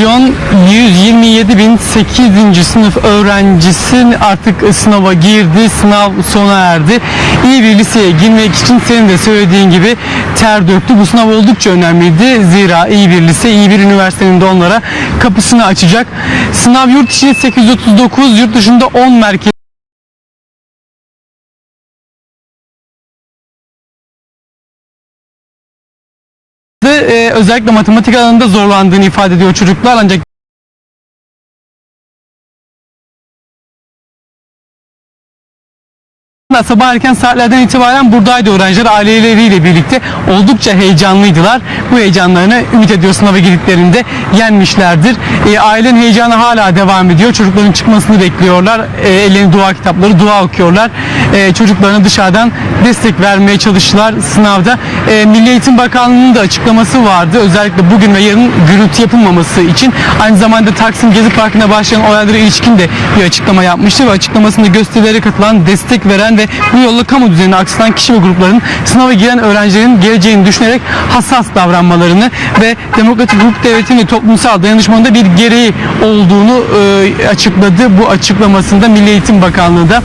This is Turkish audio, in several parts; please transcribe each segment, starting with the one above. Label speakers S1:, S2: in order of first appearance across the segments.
S1: milyon 127 bin 8. sınıf öğrencisi artık sınava girdi. Sınav sona erdi. İyi bir liseye girmek için senin de söylediğin gibi ter döktü. Bu sınav oldukça önemliydi. Zira iyi bir lise, iyi bir üniversitenin de onlara kapısını açacak. Sınav yurt içi 839, yurt dışında 10 merkez e, özellikle matematik alanında zorlandığını ifade ediyor çocuklar. Ancak Sabah erken saatlerden itibaren buradaydı öğrenciler aileleriyle birlikte oldukça heyecanlıydılar. Bu heyecanlarını ümit ediyor sınava girdiklerinde yenmişlerdir. E, ailenin heyecanı hala devam ediyor. Çocukların çıkmasını bekliyorlar. E, ellerinde dua kitapları, dua okuyorlar. E, çocuklarına dışarıdan destek vermeye çalıştılar sınavda. E, Milli Eğitim Bakanlığı'nın da açıklaması vardı. Özellikle bugün ve yarın gürültü yapılmaması için. Aynı zamanda Taksim Gezi Parkı'na başlayan olaylara ilişkin de bir açıklama yapmıştı ve açıklamasında gösterilere katılan, destek veren ve bu yolla kamu düzenini aksatan kişi ve grupların sınava giren öğrencilerin geleceğini düşünerek hassas davranmalarını ve demokratik hukuk devletinin ve toplumsal dayanışmanın da bir gereği olduğunu e, açıkladı. Bu açıklamasında Milli Eğitim Bakanlığı da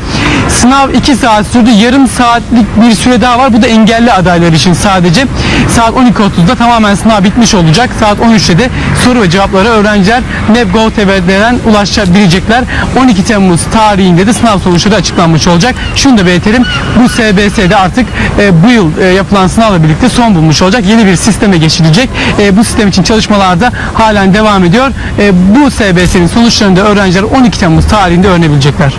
S1: sınav 2 saat sürdü. Yarım saatlik bir süre daha var. Bu da engelli adaylar için sadece. Saat 12.30'da tamamen sınav bitmiş olacak. Saat 13'te de soru ve cevaplara öğrenciler NEB.gov.tr'den ulaşabilecekler. 12 Temmuz tarihinde de sınav sonuçları açıklanmış olacak. Şunu da belirtelim. Bu SBS'de artık e, bu yıl e, yapılan sınavla birlikte son bulmuş olacak. Yeni bir sisteme geçilecek. E, bu sistem için çalışmalar da halen devam ediyor. E, bu SBS'nin sonuçlarını da öğrenciler 12 Temmuz tarihinde öğrenebilecekler.